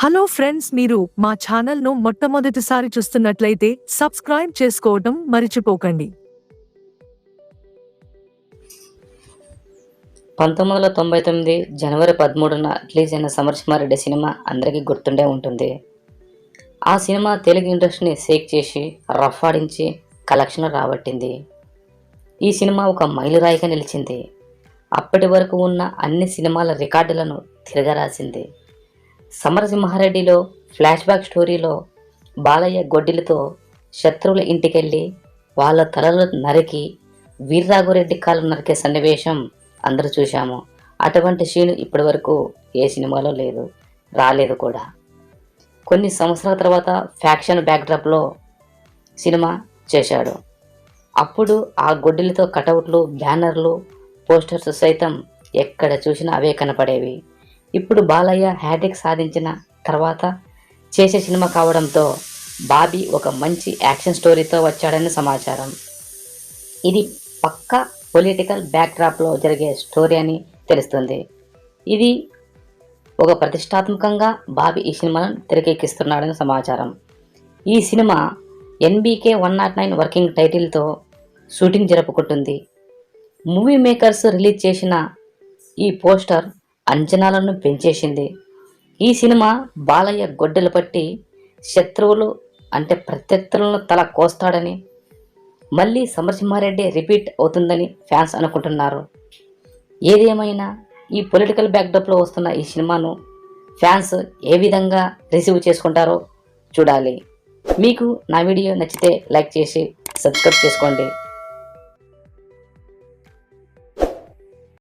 Hello friends మీరు మా ఛానల్ను మొట్టమొదటిసారి చూస్తున్నట్లయితే సబ్స్క్రైబ్ చేసుకోవటం మర్చిపోకండి. పంతొమ్మిది వందల తొంభై తొమ్మిది జనవరి పదమూడున రిలీజ్ అయిన సమరసింహారెడ్డి సినిమా అందరికీ గుర్తుండే ఉంటుంది. ఆ సినిమా తెలుగు ఇండస్ట్రీని షేక్ చేసి రఫాడించి కలెక్షన్లు రాబట్టింది. ఈ సినిమా ఒక మైలురాయిగా నిలిచింది. అప్పటి వరకు ఉన్న అన్ని సినిమాల రికార్డులను తిరగరాసింది. సమరసింహారెడ్డిలో ఫ్లాష్ బ్యాక్ స్టోరీలో బాలయ్య గొడ్డిలతో శత్రువుల ఇంటికెళ్ళి వాళ్ళ తలలు నరికి వీర్రాఘురెడ్డి కాలు నరికే సన్నివేశం అందరూ చూశాము. అటువంటి సీన్ ఇప్పటి వరకు ఏ సినిమాలో లేదు రాలేదు కూడా. కొన్ని సంవత్సరాల తర్వాత ఫ్యాక్షన్ బ్యాక్డ్రాప్లో సినిమా చేశాడు. అప్పుడు ఆ గొడ్డలితో కటౌట్లు బ్యానర్లు పోస్టర్స్ సైతం ఎక్కడ చూసినా అవే కనపడేవి. ఇప్పుడు బాలయ్య హ్యాట్రిక్ సాధించిన తర్వాత చేసే సినిమా కావడంతో బాబీ ఒక మంచి యాక్షన్ స్టోరీతో వచ్చాడని సమాచారం. ఇది పక్కా పొలిటికల్ బ్యాక్డ్రాప్లో జరిగే స్టోరీ అని తెలుస్తుంది. ఇది ఒక ప్రతిష్టాత్మకంగా బాబీ ఈ సినిమాను తెరకెక్కిస్తున్నాడని సమాచారం. ఈ cinema NBK one not nine working టైటిల్తో షూటింగ్ జరుపుకుంటుంది. మూవీ మేకర్స్ రిలీజ్ చేసిన ఈ పోస్టర్ అంచనాలను పెంచేసింది. ఈ సినిమా బాలయ్య గొడ్డలు పట్టి శత్రువులు అంటే ప్రత్యర్థులను తల కోస్తాడని మళ్ళీ సమరసింహారెడ్డి రిపీట్ అవుతుందని ఫ్యాన్స్ అనుకుంటున్నారు. ఏదేమైనా ఈ పొలిటికల్ బ్యాక్డప్లో వస్తున్న ఈ సినిమాను ఫ్యాన్స్ ఏ విధంగా రిసీవ్ చేసుకుంటారో చూడాలి. మీకు నా వీడియో నచ్చితే లైక్ చేసి సబ్స్క్రైబ్ చేసుకోండి.